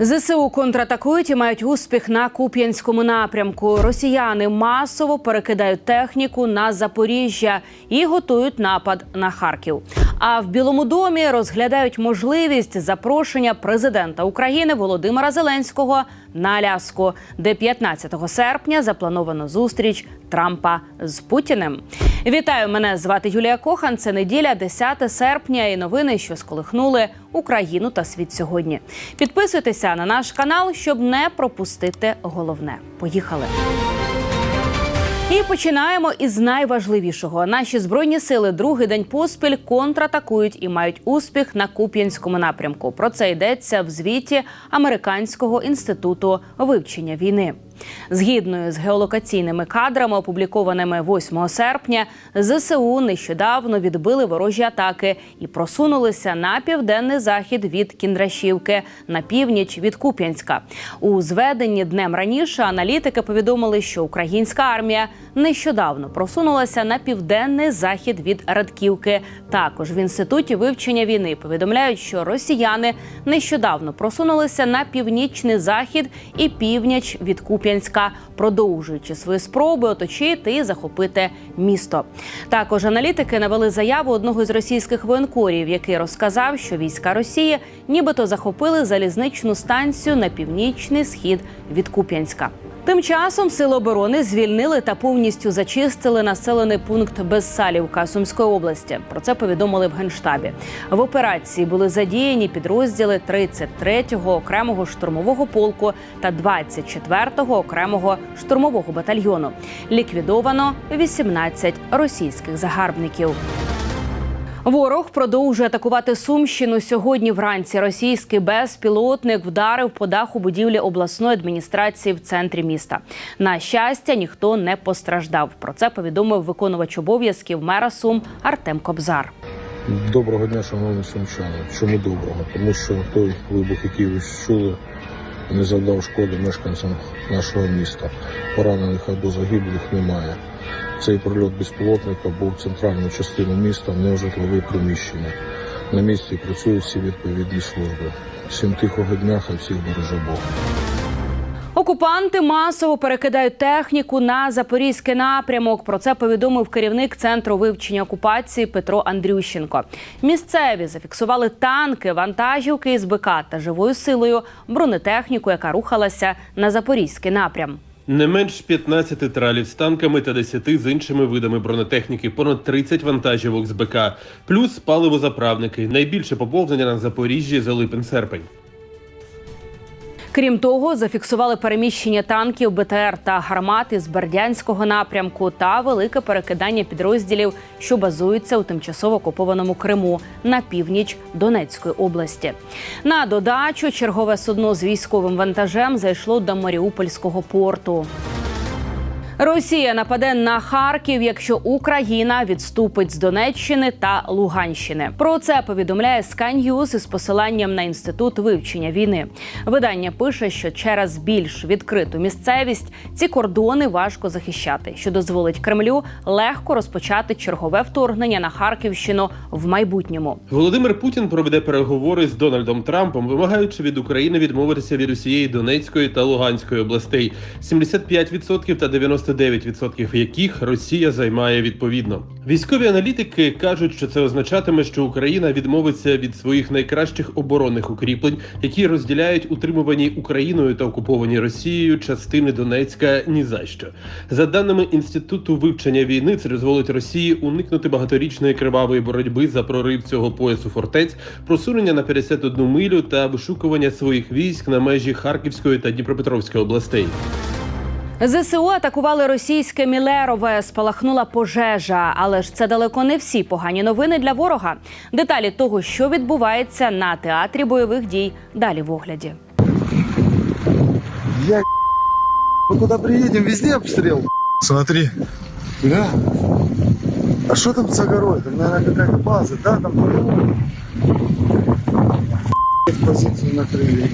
ЗСУ контратакують і мають успіх на Куп'янському напрямку. Росіяни масово перекидають техніку на Запоріжжя і готують напад на Харків. А в Білому домі розглядають можливість запрошення президента України Володимира Зеленського на Аляску, де 15 серпня заплановано зустріч Трампа з Путіним. Вітаю, мене звати Юлія Кохан. Це неділя, 10 серпня, і новини, що сколихнули Україну та світ сьогодні. Підписуйтеся на наш канал, щоб не пропустити головне. Поїхали. І починаємо із найважливішого. Наші збройні сили другий день поспіль контратакують і мають успіх на Куп'янському напрямку. Про це йдеться в звіті Американського інституту вивчення війни. Згідно з геолокаційними кадрами, опублікованими 8 серпня, ЗСУ нещодавно відбили ворожі атаки і просунулися на південний захід від Кіндрашівки, на північ від Куп'янська. У зведенні днем раніше аналітики повідомили, що українська армія нещодавно просунулася на південний захід від Радківки. Також в інституті вивчення війни повідомляють, що росіяни нещодавно просунулися на північний захід і північ від Куп'янська, продовжуючи свої спроби оточити і захопити місто. Також аналітики навели заяву одного з російських воєнкорів, який розказав, що війська Росії нібито захопили залізничну станцію на північний схід від Куп'янська. Тим часом сили оборони звільнили та повністю зачистили населений пункт Безсалівка Сумської області. Про це повідомили в генштабі. В операції були задіяні підрозділи 33-го окремого штурмового полку та 24-го окремого штурмового батальйону. Ліквідовано 18 російських загарбників. Ворог продовжує атакувати Сумщину. Сьогодні вранці російський безпілотник вдарив по даху будівлі обласної адміністрації в центрі міста. На щастя, ніхто не постраждав. Про це повідомив виконувач обов'язків мера Сум Артем Кобзар. Доброго дня, шановні сумчани. Чому доброго? Тому що той вибух, який ви чули, не завдав шкоди мешканцям нашого міста. Поранених або загиблих немає. Цей прильот безпілотника був в центральну частину міста, не в житлові приміщення. На місці працюють всі відповідні служби. Всім тихого дня, хай всіх береже Бог. Окупанти масово перекидають техніку на запорізький напрямок. Про це повідомив керівник центру вивчення окупації Петро Андрющенко. Місцеві зафіксували танки, вантажівки із БК та живою силою бронетехніку, яка рухалася на запорізький напрям. Не менш 15 тралів з танками та 10 з іншими видами бронетехніки, понад 30 вантажівок з БК, плюс паливозаправники. Найбільше поповнення на Запоріжжі за липень-серпень. Крім того, зафіксували переміщення танків, БТР та гармати з Бердянського напрямку та велике перекидання підрозділів, що базуються у тимчасово окупованому Криму на північ Донецької області. На додачу чергове судно з військовим вантажем зайшло до Маріупольського порту. Росія нападе на Харків, якщо Україна відступить з Донеччини та Луганщини. Про це повідомляє Sky із посиланням на інститут вивчення війни. Видання пише, що через більш відкриту місцевість ці кордони важко захищати, що дозволить Кремлю легко розпочати чергове вторгнення на Харківщину в майбутньому. Володимир Путін проведе переговори з Дональдом Трампом, вимагаючи від України відмовитися від усієї Донецької та Луганської областей, 75% та 99% яких Росія займає відповідно. Військові аналітики кажуть, що це означатиме, що Україна відмовиться від своїх найкращих оборонних укріплень, які розділяють утримувані Україною та окуповані Росією частини Донецька ні за що. За даними інституту вивчення війни, це дозволить Росії уникнути багаторічної кривавої боротьби за прорив цього поясу фортець, просунення на 51 милю та вишукування своїх військ на межі Харківської та Дніпропетровської областей. ЗСУ атакували російське Мілерове, спалахнула пожежа, але ж це далеко не всі погані новини для ворога. Деталі того, що відбувається на театрі бойових дій, далі в огляді. Я мы куда приедем, везде обстрел. Смотри, Да. А что там за горой? Там, наверное, какая-то база, да? Там по-любому. позицию накрыли.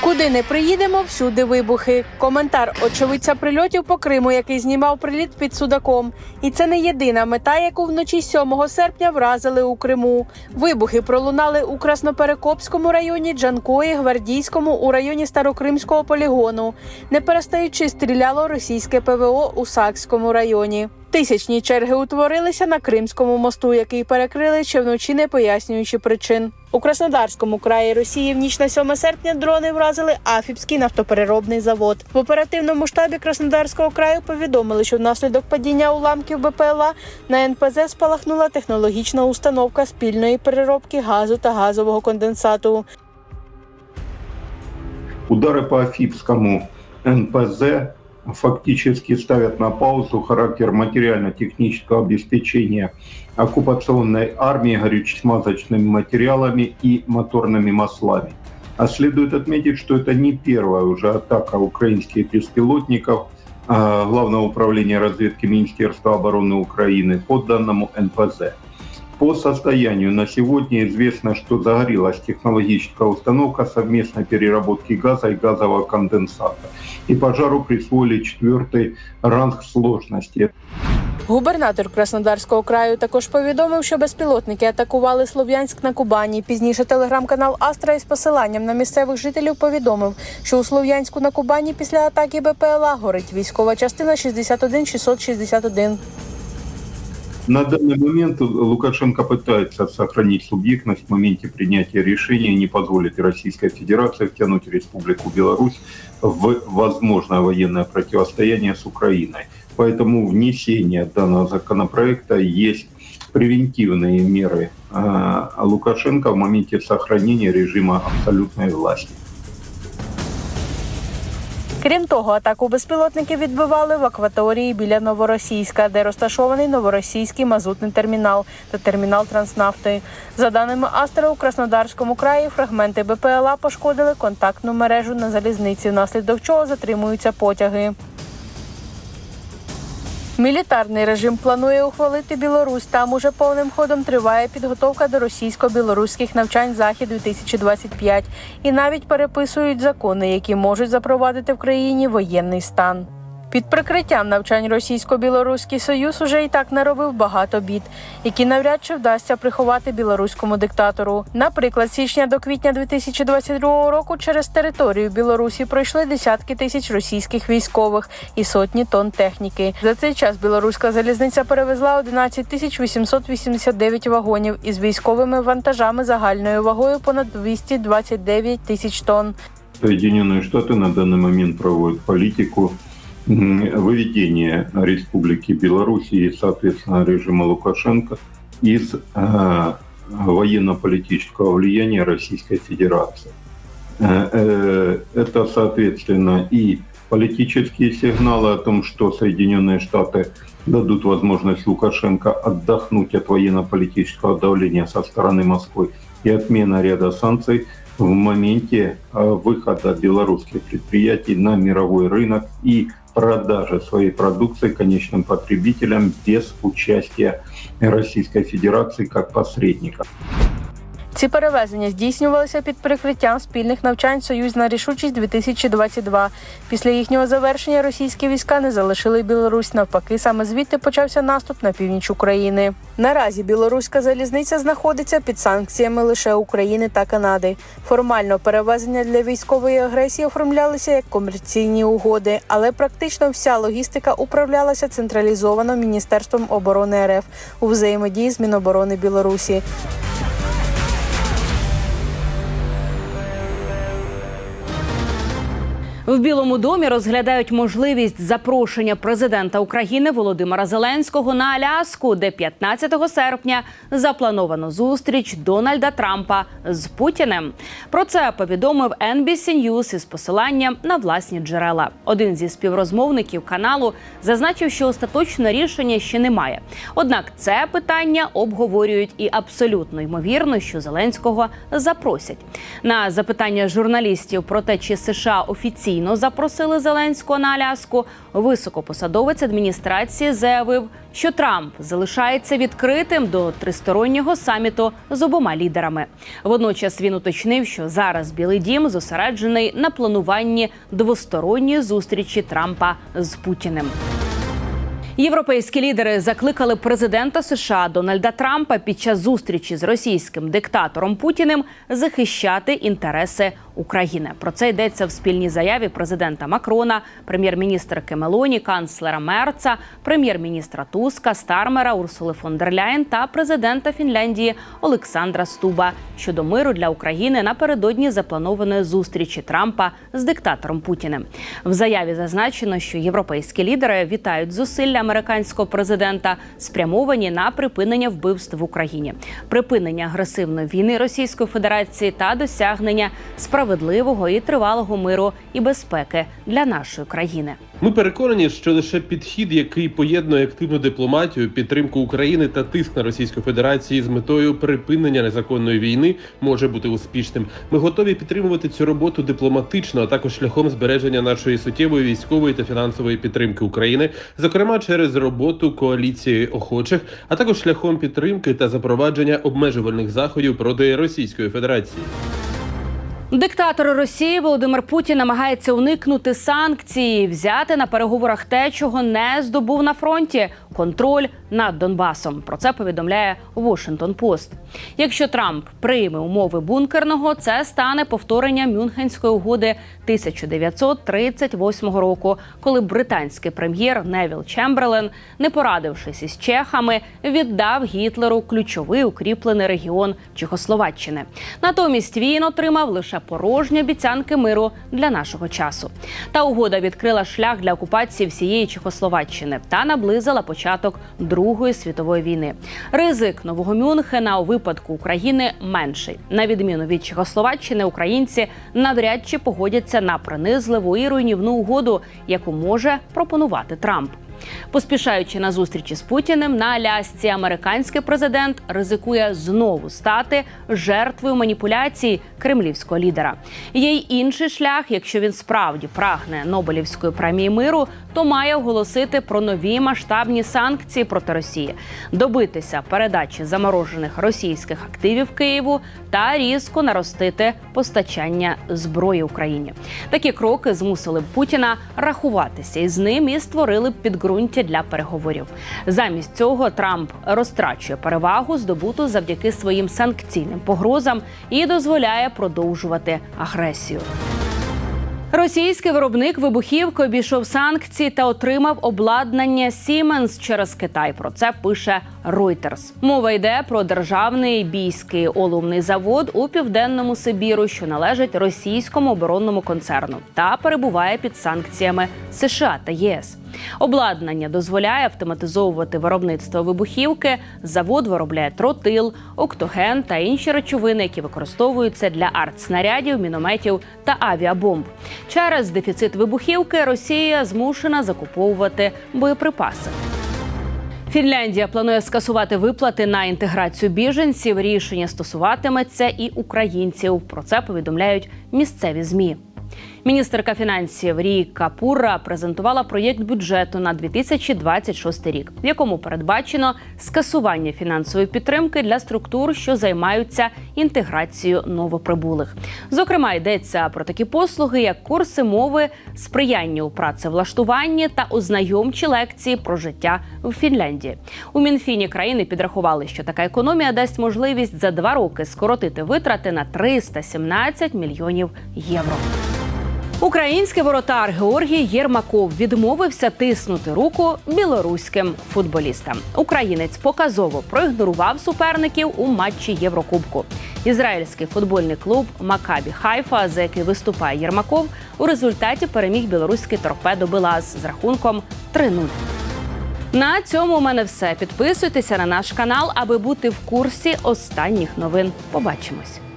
Куди не приїдемо, всюди вибухи. Коментар очевидця прильотів по Криму, який знімав приліт під Судаком. І це не єдина мета, яку вночі 7 серпня вразили у Криму. Вибухи пролунали у Красноперекопському районі, Джанкої, Гвардійському у районі Старокримського полігону. Не перестаючи стріляло російське ПВО у Сакському районі. Тисячні черги утворилися на Кримському мосту, який перекрили ще вночі, не пояснюючи причин. У Краснодарському краї Росії в ніч на 7 серпня дрони вразили Афіпський нафтопереробний завод. В оперативному штабі Краснодарського краю повідомили, що внаслідок падіння уламків БПЛА на НПЗ спалахнула технологічна установка спільної переробки газу та газового конденсату. Удары по Афипскому НПЗ фактически ставят на паузу характер материально-технического обеспечения оккупационной армии горюче-смазочными материалами и моторными маслами. А следует отметить, что это не первая уже атака украинских беспилотников а, Главного управления разведки Министерства обороны Украины по данному НПЗ. По состоянию на сегодня известно, что загорелась технологическая установка совместной переработки газа и газового конденсата. И пожару присвоили четвертый ранг сложности. Губернатор Краснодарського краю також повідомив, що безпілотники атакували Слов'янськ на Кубані. Пізніше телеграм-канал Астра із посиланням на місцевих жителів повідомив, що у Слов'янську на Кубані після атаки БПЛА горить військова частина 61661. На данный момент Лукашенко пытается сохранить субъектность в моменте принятия решения не позволить Российской Федерации втянуть Республику Беларусь в возможное военное противостояние с Украиной. Поэтому внесение данного законопроекта есть превентивные меры э, Лукашенко в моменте сохранения режима абсолютной власти. Крім того, атаку безпілотників відбивали в акваторії біля Новоросійська, де розташований новоросійський мазутний термінал та термінал транснафти. За даними Астра, у Краснодарському краї фрагменти БПЛА пошкодили контактну мережу на залізниці, внаслідок чого затримуються потяги. Мілітарний режим планує ухвалити Білорусь. Там уже повним ходом триває підготовка до російсько-білоруських навчань захід 2025 і навіть переписують закони, які можуть запровадити в країні воєнний стан. Під прикриттям навчань російсько-білоруський союз уже і так наробив багато бід, які навряд чи вдасться приховати білоруському диктатору. Наприклад, з січня до квітня 2022 року через територію Білорусі пройшли десятки тисяч російських військових і сотні тонн техніки. За цей час білоруська залізниця перевезла 11 тисяч 889 вагонів із військовими вантажами загальною вагою понад 229 тисяч тонн. Соединенные Штаты на данный момент проводят политику М, выведения Республики Беларусь и, соответственно, режима Лукашенко из э, военно-политического влияния Российской Федерации. Э, э, Это, соответственно, и политические сигналы о том, что Соединенные Штаты дадут возможность Лукашенко отдохнуть от военно-политического давления со стороны Москвы и отмена ряда санкций в моменте э, выхода белорусских предприятий на мировой рынок и продажи своей продукции конечным потребителям без участия Российской Федерации как посредника. Ці перевезення здійснювалися під прикриттям спільних навчань Союзна рішучість 2022 Після їхнього завершення російські війська не залишили Білорусь. Навпаки, саме звідти почався наступ на північ України. Наразі білоруська залізниця знаходиться під санкціями лише України та Канади. Формально перевезення для військової агресії оформлялися як комерційні угоди, але практично вся логістика управлялася централізовано Міністерством оборони РФ у взаємодії з Міноборони Білорусі. В Білому домі розглядають можливість запрошення президента України Володимира Зеленського на Аляску, де 15 серпня заплановано зустріч Дональда Трампа з Путіним. Про це повідомив NBC News із посиланням на власні джерела. Один зі співрозмовників каналу зазначив, що остаточного рішення ще немає. Однак це питання обговорюють і абсолютно ймовірно, що Зеленського запросять. На запитання журналістів про те, чи США офіційно офіційно запросили Зеленського на Аляску, високопосадовець адміністрації заявив, що Трамп залишається відкритим до тристороннього саміту з обома лідерами. Водночас він уточнив, що зараз Білий Дім зосереджений на плануванні двосторонньої зустрічі Трампа з Путіним. Європейські лідери закликали президента США Дональда Трампа під час зустрічі з російським диктатором Путіним захищати інтереси України. Про це йдеться в спільній заяві президента Макрона, прем'єр-міністрки Мелоні, канцлера Мерца, прем'єр-міністра Туска, Стармера, Урсули фон дер Ляєн та президента Фінляндії Олександра Стуба щодо миру для України напередодні запланованої зустрічі Трампа з диктатором Путіним. В заяві зазначено, що європейські лідери вітають зусилля американського президента, спрямовані на припинення вбивств в Україні, припинення агресивної війни Російської Федерації та досягнення справедливого і тривалого миру і безпеки для нашої країни. Ми переконані, що лише підхід, який поєднує активну дипломатію, підтримку України та тиск на Російську Федерацію з метою припинення незаконної війни, може бути успішним. Ми готові підтримувати цю роботу дипломатично, а також шляхом збереження нашої суттєвої військової та фінансової підтримки України, зокрема через роботу коаліції охочих, а також шляхом підтримки та запровадження обмежувальних заходів проти Російської Федерації. Диктатор Росії Володимир Путін намагається уникнути санкцій, взяти на переговорах те, чого не здобув на фронті контроль над Донбасом. Про це повідомляє Washington Post. Якщо Трамп прийме умови бункерного, це стане повторенням Мюнхенської угоди 1938 року, коли британський прем'єр Невіл Чемберлен, не порадившись із чехами, віддав Гітлеру ключовий укріплений регіон Чехословаччини. Натомість він отримав лише порожні обіцянки миру для нашого часу. Та угода відкрила шлях для окупації всієї Чехословаччини та наблизила початок Другої світової війни. Ризик нового Мюнхена у випадку України менший. На відміну від Чехословаччини, українці навряд чи погодяться на принизливу і руйнівну угоду, яку може пропонувати Трамп. Поспішаючи на зустрічі з Путіним на Алясці, американський президент ризикує знову стати жертвою маніпуляцій кремлівського лідера. Є й інший шлях. Якщо він справді прагне Нобелівської премії миру, то має оголосити про нові масштабні санкції проти Росії, добитися передачі заморожених російських активів Києву та різко наростити постачання зброї Україні. Такі кроки змусили б Путіна рахуватися із ним і створили б підґрунтя для переговорів. Замість цього Трамп розтрачує перевагу, здобуту завдяки своїм санкційним погрозам, і дозволяє продовжувати агресію. Російський виробник вибухівки обійшов санкції та отримав обладнання Siemens через Китай. Про це пише Reuters. Мова йде про державний бійський олумний завод у південному Сибіру, що належить російському оборонному концерну та перебуває під санкціями США та єС. Обладнання дозволяє автоматизовувати виробництво вибухівки. Завод виробляє тротил, октоген та інші речовини, які використовуються для артснарядів, мінометів та авіабомб. Через дефіцит вибухівки Росія змушена закуповувати боєприпаси. Фінляндія планує скасувати виплати на інтеграцію біженців. Рішення стосуватиметься і українців. Про це повідомляють місцеві змі. Міністерка фінансів Ріка Пура презентувала проєкт бюджету на 2026 рік, в якому передбачено скасування фінансової підтримки для структур, що займаються інтеграцією новоприбулих. Зокрема, йдеться про такі послуги, як курси мови, сприяння у працевлаштуванні та ознайомчі лекції про життя в Фінляндії. У Мінфіні країни підрахували, що така економія дасть можливість за два роки скоротити витрати на 317 мільйонів євро. Український воротар Георгій Єрмаков відмовився тиснути руку білоруським футболістам. Українець показово проігнорував суперників у матчі Єврокубку. Ізраїльський футбольний клуб Макабі Хайфа, за який виступає Єрмаков, у результаті переміг білоруський торпедо Белаз з рахунком 3-0. На цьому у мене все. Підписуйтеся на наш канал, аби бути в курсі останніх новин. Побачимось.